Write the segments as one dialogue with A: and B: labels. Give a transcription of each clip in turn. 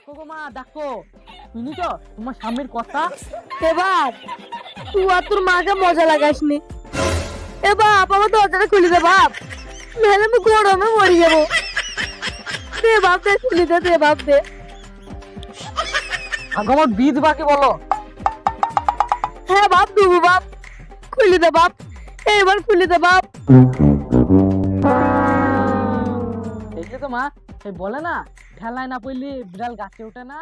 A: দেখো গো মা দেখো শুনি তো তোমার স্বামীর কথা?
B: এ বাপ তুই আর তোর মাকে মজা লাগাসনি। এ বাপ আমার দরজাটা খুলে দে বাপ। নাহলে আমি গরমে মরে যাব। দে বাপ দে খুলে দে দে বাপ দে।
A: আগে আমার বীজ বাকি বলো।
B: হ্যাঁ বাপ দেবো বাপ। খুলে দে বাপ। এবার খুলে দে বাপ।
A: দেখলে তো মা এই বলে না ঠেলায় না পড়লে বিড়াল গাছে ওঠে না।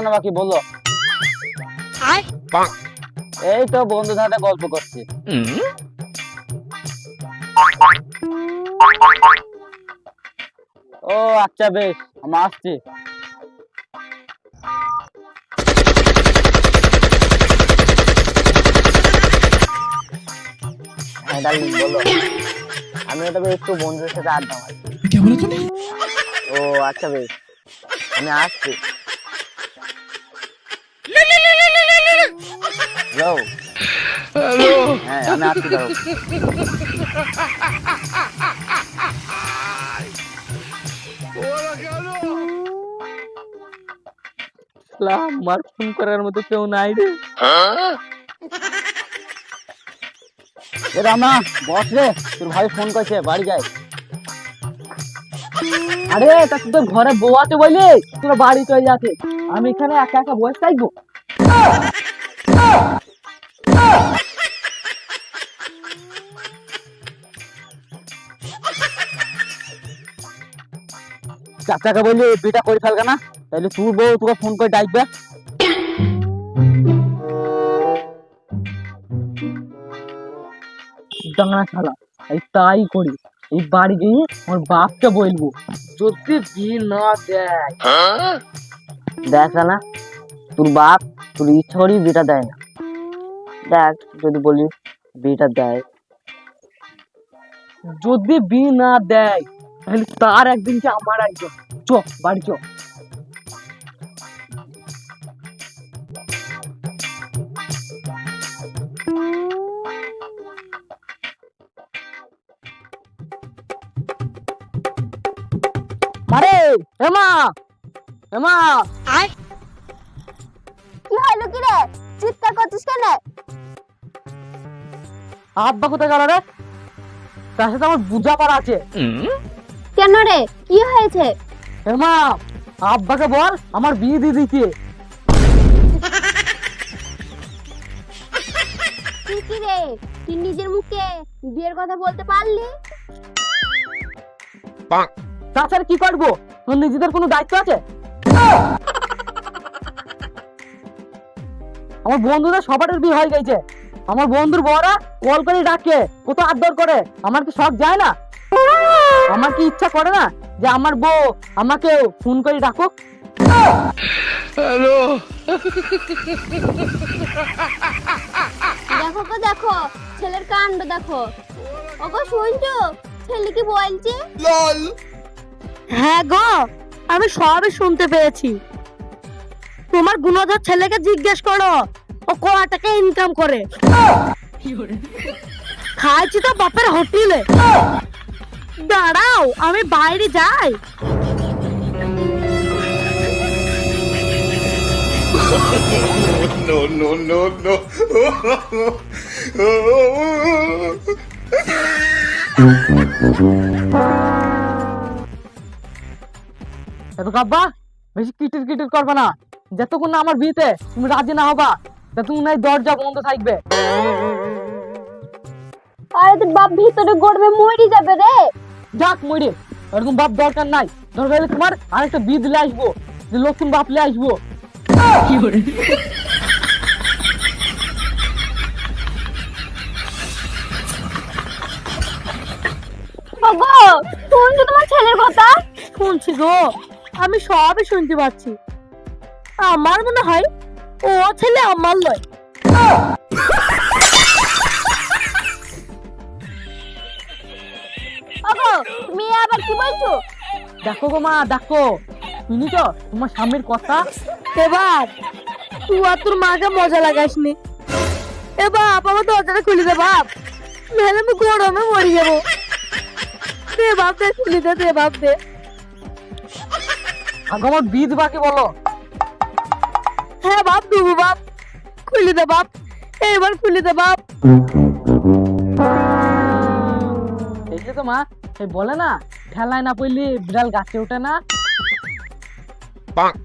C: শোনো বাকি বলো এই তো বন্ধু সাথে গল্প করছি। ও আচ্ছা বেশ আমি আসছি। হ্যাঁ আমি তবে একটু বন্ধুদের সাথে আড্ডা মারি। ও আচ্ছা বেশ আমি আসছি। হ্যালো হ্যাঁ আমি দাঁড়াও।
A: শালা, আমার ফোন করার মতো কেউ নাই রে।
C: এ রামা বস রে তোর ভাই ফোন করছে বাড়ি যাই
A: আরে তা তুই তোর ঘরে বউ আছে বলি তোর বাড়ি চলে যাচ্ছে। আমি এখানে একা একা বসে থাকব?
C: চাচাকে বললি বিটা করে ফেলবে না? তাহলে তোর বউ তোকে ফোন করে ডাকবে।
A: ডাঙা শালা, এই তাই করি। এই বাড়ি গিয়ে আমার বাপকে বলব, যদি বিয়ে না দেয়।
C: দেখ না তোর বাপ তোর ইচ্ছা করেই বিটা দেয় না। দেখ, যদি বলি বিটা দেয়।
A: যদি বিয়ে না দেয় তাহলে তার একদিন কি আমার একজন। চ বাড়ি চ। মারে হেমা হেমা
B: কি হলো কি রে? চিৎকার করছিস কেন?
A: আব্বা কোথায় গেল রে? তার সাথে আমার বুঝা পারা আছে।
B: কেন রে? কি হয়েছে?
A: হেমা আব্বাকে বল আমার বিয়ে দিয়ে দিতে
B: কি? রে? তুই নিজের মুখে বিয়ের কথা বলতে পারলি?
A: তাছাড়া কি করব? তোর নিজেদের কোনো দায়িত্ব আছে? আমার বন্ধুদের সবার বিয়ে হয়ে গেছে। আমার বন্ধুর বড়রা কল করে ডাকে কত আদর করে। আমার কি শখ যায় না? আমার কি ইচ্ছা করে না যে আমার বউ আমাকে ফোন করে ডাকুক।
B: দেখো গো দেখো ছেলের কাণ্ড দেখো। ওগো শুনছো? ছেলে কি বলছে? লল। হ্যাঁ গো আমি সবই শুনতে পেয়েছি। তোমার গুণধর ছেলেকে জিজ্ঞেস করো ও ক টাকা ইনকাম করে? খাইছি তো বাপের হোটেলে। দাঁড়াও আমি বাইরে যাই।
D: No, no, no, no.
A: এত বেশি কিটির কিটির করবে না। যতক্ষণ না আমার বিয়েতে তুমি রাজি না হবা ততক্ষণ না এই দরজা বন্ধ থাকবে।
B: আরে তোর বাপ ভিতরে গড়বে মরি যাবে রে।
A: যাক মরে এরকম বাপ দরকার নাই। দরকার হলে তোমার আরেকটা বিয়ে দিলে আসব যে লক্ষণ বাপ লে আসব
B: ওগো শুনছো তোমার ছেলের কথা? শুনছি গো আমি সবই শুনতে পাচ্ছি। আমার মনে হয় ও ছেলে আমার লয়। তুমি আবার কি বলছো?
A: দেখো গো মা দেখো। শুনিছ? তোমার স্বামীর কথা?
B: এবার তুই আর তোর মাকে মজা লাগাসনি। এ বাপ আমার দরজাটা খুলে দে বাপ। নাহলে আমি গরমে মরে যাব। দে বাপ দে খুলে দে দে বাপ দে।
A: আগে আমার বিধ বাকি বলো।
B: হ্যাঁ বাপ দেবো বাপ। খুলে দে বাপ। এবার খুলে দে বাপ।
A: এই তো মা এই বলে না ঠেলায় না পড়লি বিড়াল গাছে ওঠে না
D: Bonk.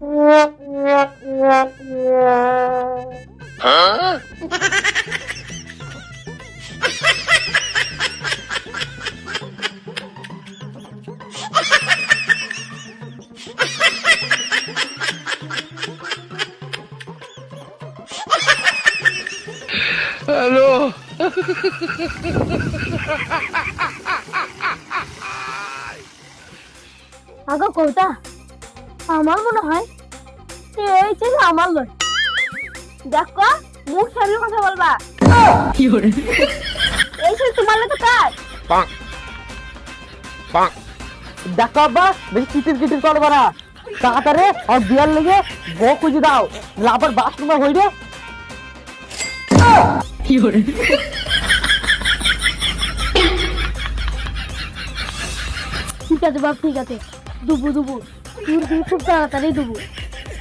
D: no, no, no, no. huh?
B: আগো কৌতা আমার মনে হয় এই ছেলে আমার লয় দেখো মুখ সামনে কথা বলবা। এই ছেলে তোমার লোক কার
D: Bonk. Bonk.
A: দেখো আব্বা বেশি কিটির কিটির করব না তাড়াতাড়ি আর বিয়ার লেগে বউ খুঁজে দাও। লাভার বাথরুমে হই রে
B: ঠিক আছে বাপ ঠিক আছে। দুবু দুবু। খুব তাড়াতাড়ি দুবু।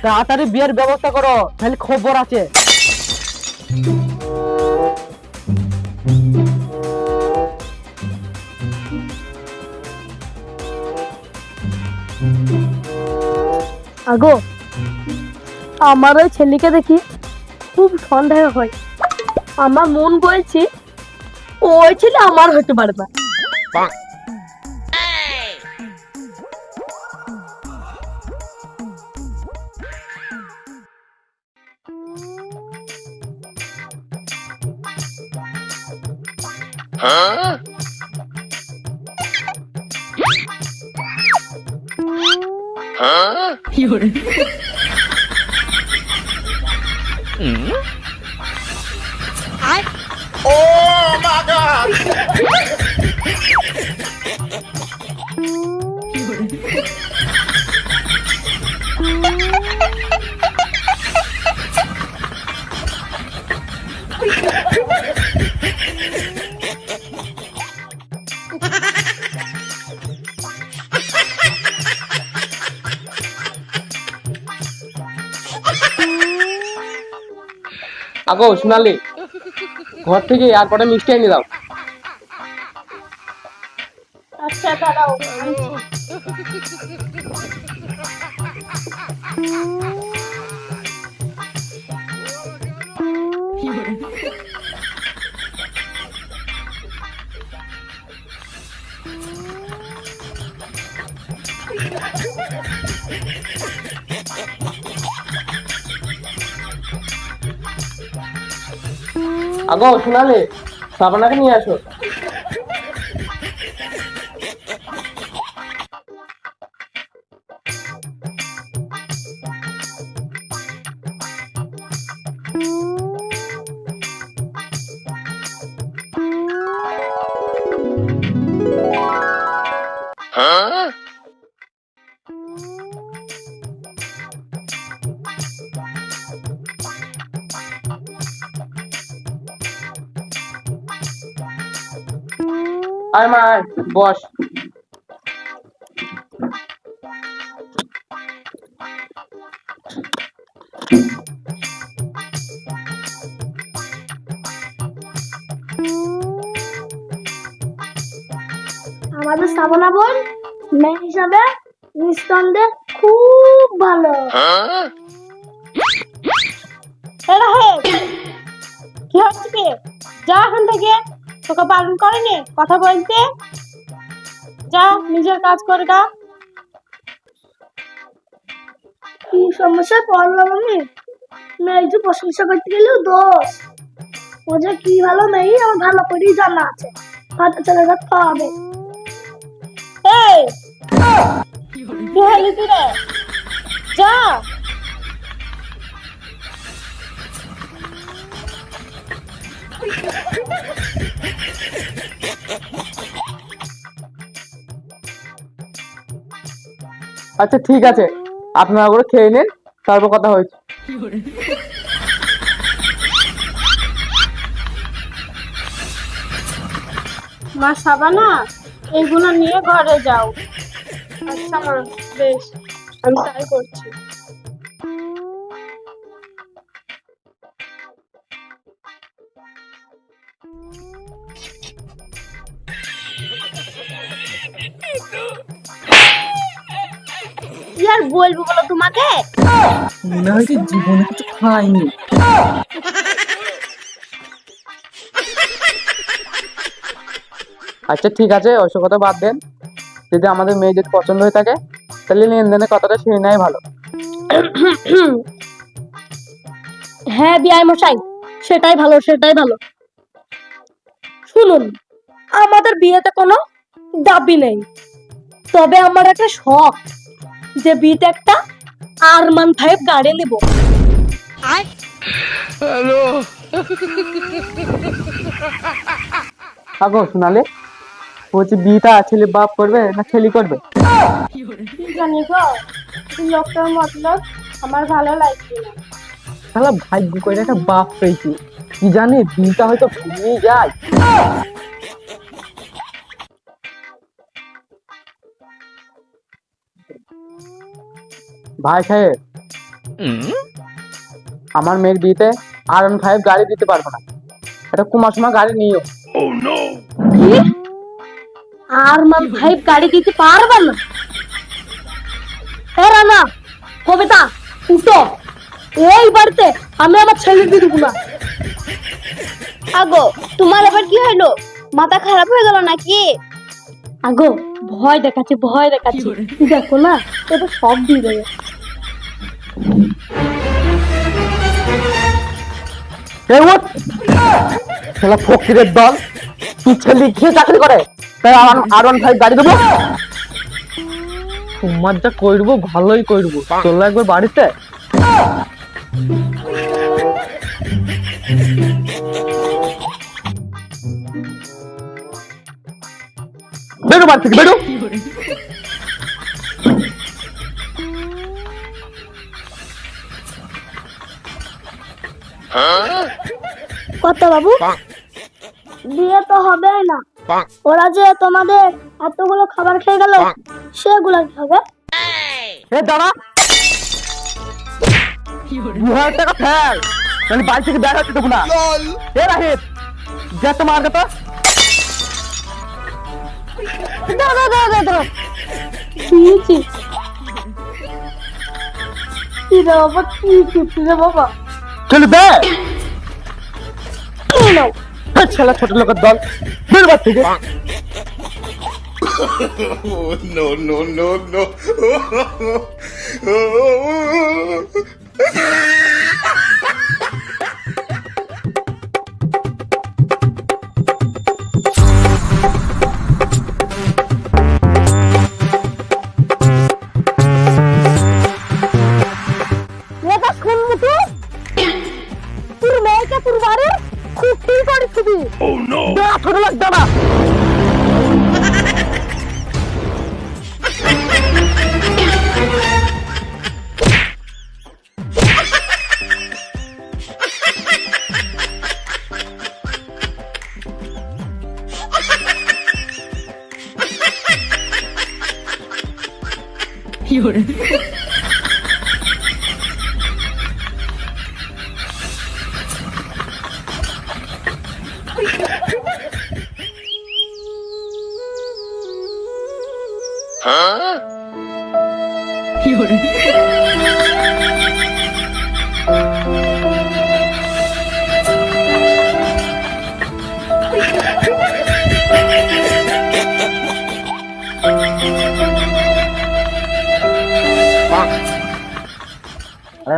A: তাড়াতাড়ি বিয়ের ব্যবস্থা করো তাহলে খবর আছে।
B: আগো আমার ওই ছেলেকে দেখি খুব সন্দেহ হয়। আমার মন বলছে ওই ছেলে আমার হতে পারে না
D: Bonk. hmm? I. Oh my god!
A: আগো সোনালি। ঘর থেকে আর কটা মিষ্টি এনে দাও।
B: আচ্ছা দাঁড়াও।
A: আগো শোনালে সাবানাকে নিয়ে আসো। আয় মা বস।
B: আমাদের সাবনা বোন মেয়ে হিসাবে নিঃসন্দেহে খুব ভালো।
D: Huh?
B: এরা হে কি হচ্ছে কি? যা এখান থেকে তোকে বারণ করেনি? কথা বলতে? যা নিজের কাজ কর গা। কি সমস্যায় পড়লাম আমি মেয়ে যে প্রশংসা করতে গেলেও দোষ। ও যে কি ভালো মেয়ে আমার ভালো করেই জানা আছে। হাতে চলে যেতে হবে এই! কি হলি তুই যা!
A: আচ্ছা ঠিক আছে। আপনারা করে খেয়ে নিন, তারপর কথা হয়েছে।
B: মা সাবানা এগুলো নিয়ে ঘরে যাও। আচ্ছা মা বেশ, আমি তাই করছি। বলব বলো তোমাকে?
A: মনে হয় যে জীবনে কিছু খাইনি আচ্ছা ঠিক আছে ওইসব কথা বাদ দেন। যদি আমাদের মেয়ে যদি পছন্দ হয়ে থাকে তাহলে লেনদেনের কথাটা শুনে নেয় ভালো।
B: হ্যাঁ বিআই মশাই সেটাই ভালো সেটাই ভালো। শুনুন আমাদের বিয়েতে কোনো দাবি নেই। তবে আমার একটা শখ। যে বিয়েতে একটা আরমান ফাইভ গাড়ি নিব।
A: আগো শোনালে বলছি বিয়েটা ছেলে বাপ করবে না ছেলে করবে?
B: কি জানি গো লোকটার মতলব আমার ভালো লাগছে না।
A: তাহলে ভাগ্য করে একটা বাপ পেয়েছি। কি জানি বিয়েটা হয়তো ভেঙেই যায়। ভাই সাহেব আমার মেয়ের বিয়েতে আর ওয়ান ফাইভ গাড়ি দিতে পারব না। এটা কুমার সময় গাড়ি নিও
B: কি? আরমান ফাইভ গাড়ি দিতে পারবে না? এ রানা কবিতা উঠো। এই বাড়িতে আমি আমার ছেলে দিয়ে দেবো না।
E: আগো তোমার আবার কি হলো? মাথা খারাপ হয়ে গেল নাকি?
B: আগো ভয় দেখাচ্ছে ভয় দেখাচ্ছে। দেখো না এটা সব দিয়ে দেবে।
A: এই ফকিরের দল, তুই ছেলে খেয়ে চাকরি করে? তাই আমার আর ওয়ান ফাইভ গাড়ি দেবো। তোমার যা করব, ভালোই করব। চলো একবার বাড়িতে। বেরো বাড়ি থেকে, বেরো।
B: কত বাবু? বিয়ে তো হবে না। ওরা যে তোমাদের এতগুলো খাবার খেয়ে গেল সেগুলো কি হবে?
A: এ দাঁড়া। দু হাজার টাকা ফেল। মানে বাড়ি থেকে বের দেবো না। এ রাহিত যা তোমার কথা।
B: দাঁড়া দাঁড়া দাঁড়া দাঁড়া কি বাবা কি বাবা?
A: চলে দে।
B: এই নাও
A: এই ছেলে ছোট লোকের দল বের বাড়ি থেকে।
D: Oh no no no no.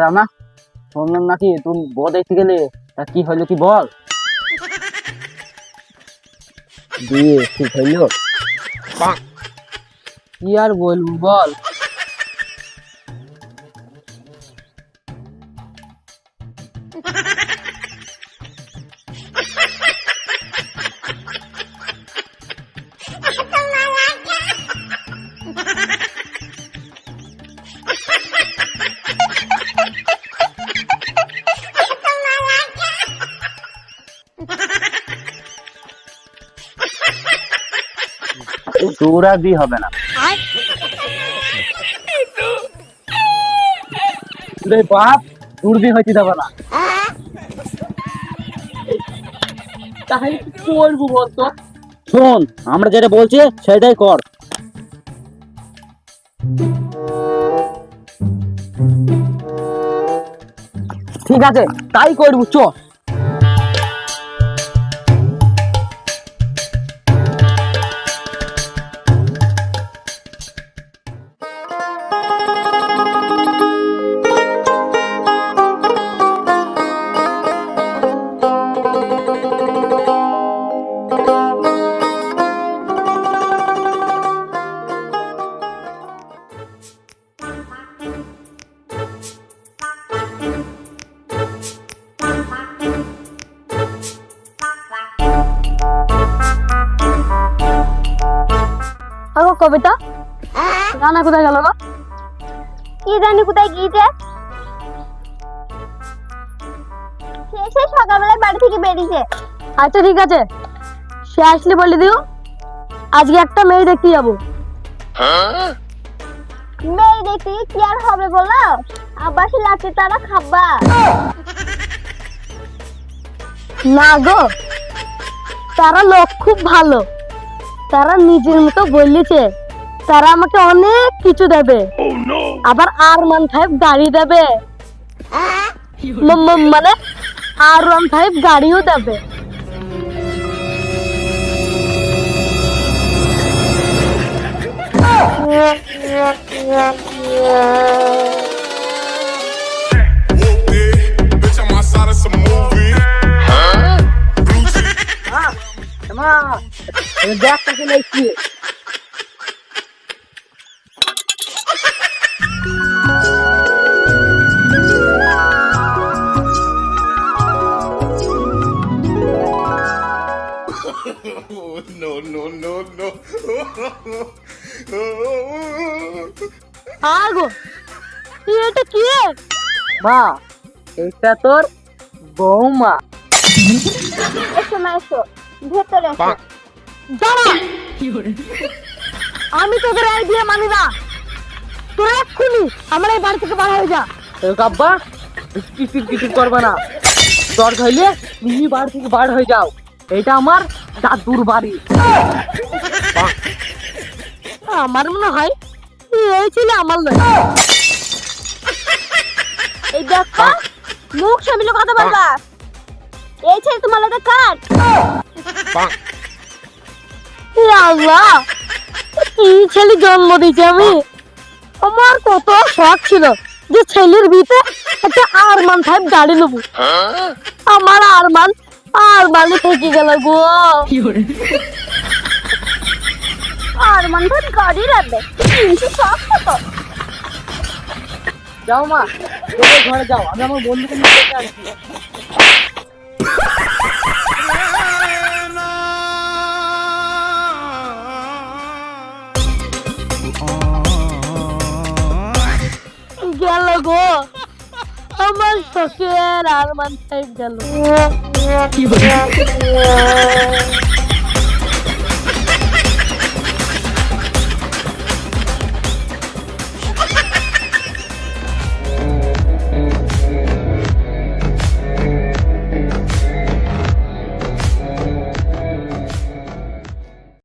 C: Rana শুনলাম নাকি তুই বউ দেখতে গেলে তা কি হইল কি বল? দিয়ে ঠিক হইল কি আর বলব বল? আর বিয়ে হবে না। রে বাপ তোর বিয়ে হইতে দেবে না।
A: তাহলে কি করব বলতো?
C: শোন আমরা যেটা বলছি সেটাই কর।
A: ঠিক আছে তাই করব চ।
B: কবিতা? রানা কোথায় গেল
E: কি জানি কোথায় গিয়েছে? সে সকালবেলায় বাড়ি থেকে বেরিয়েছে।
B: আচ্ছা ঠিক আছে। সে আসলে বলে দিও আজকে একটা মেয়ে দেখতে যাব।
E: মেয়ে দেখতে কি আর হবে বলো? আবার সে লাচি তারা খাবা।
B: না গো তারা লোক খুব ভালো। তারা নিজের মতো বলেছে। তারা আমাকে অনেক কিছু দেবে। আবার আর ওয়ান ফাইভ গাড়ি দেবে। মানে আর ওয়ান ফাইভ গাড়িও দেবে।
D: Whoopie,
A: মা দেখ তাকে লাগছি
D: Oh, no, no, no, no.
B: আগো এটা কি
A: মা এটা তোর বৌমা।
E: এসো মা এসো। ভেতরে
B: দাঁড়া। আমি তোদের এই দিয়ে মানি না। তোরা এক্ষুনি আমার এই বাড়ি থেকে বার হয়ে যা।
A: তো কাব্বা কিছু কিছু করবে না। দর হইলে তুমি বাড়ি থেকে বার হয়ে যাও। এটা আমার দাদুর বাড়ি।
B: আমার মনে হয় এই ছিল আমার নয়
E: এই দেখো মুখ সামলে কথা বলবা। এই ছেলে তোমার লাগে কাট
B: আল্লাহ কি ছেলে জন্ম দিয়েছি আমি। আমার কত শখ ছিল যে ছেলের বিতে একটা আরমান ফাইভ গাড়ি নেব। আমার আরমান আরমানে থেকে গেল গো।
E: আর মন ভাই গাড়ি রাখবে। তিনশো সব কত?
A: যাও মা ঘরে যাও। আমি আমার বন্ধুকে নিয়ে আসছি
B: আমার শখের আরমান ফাইভ গেল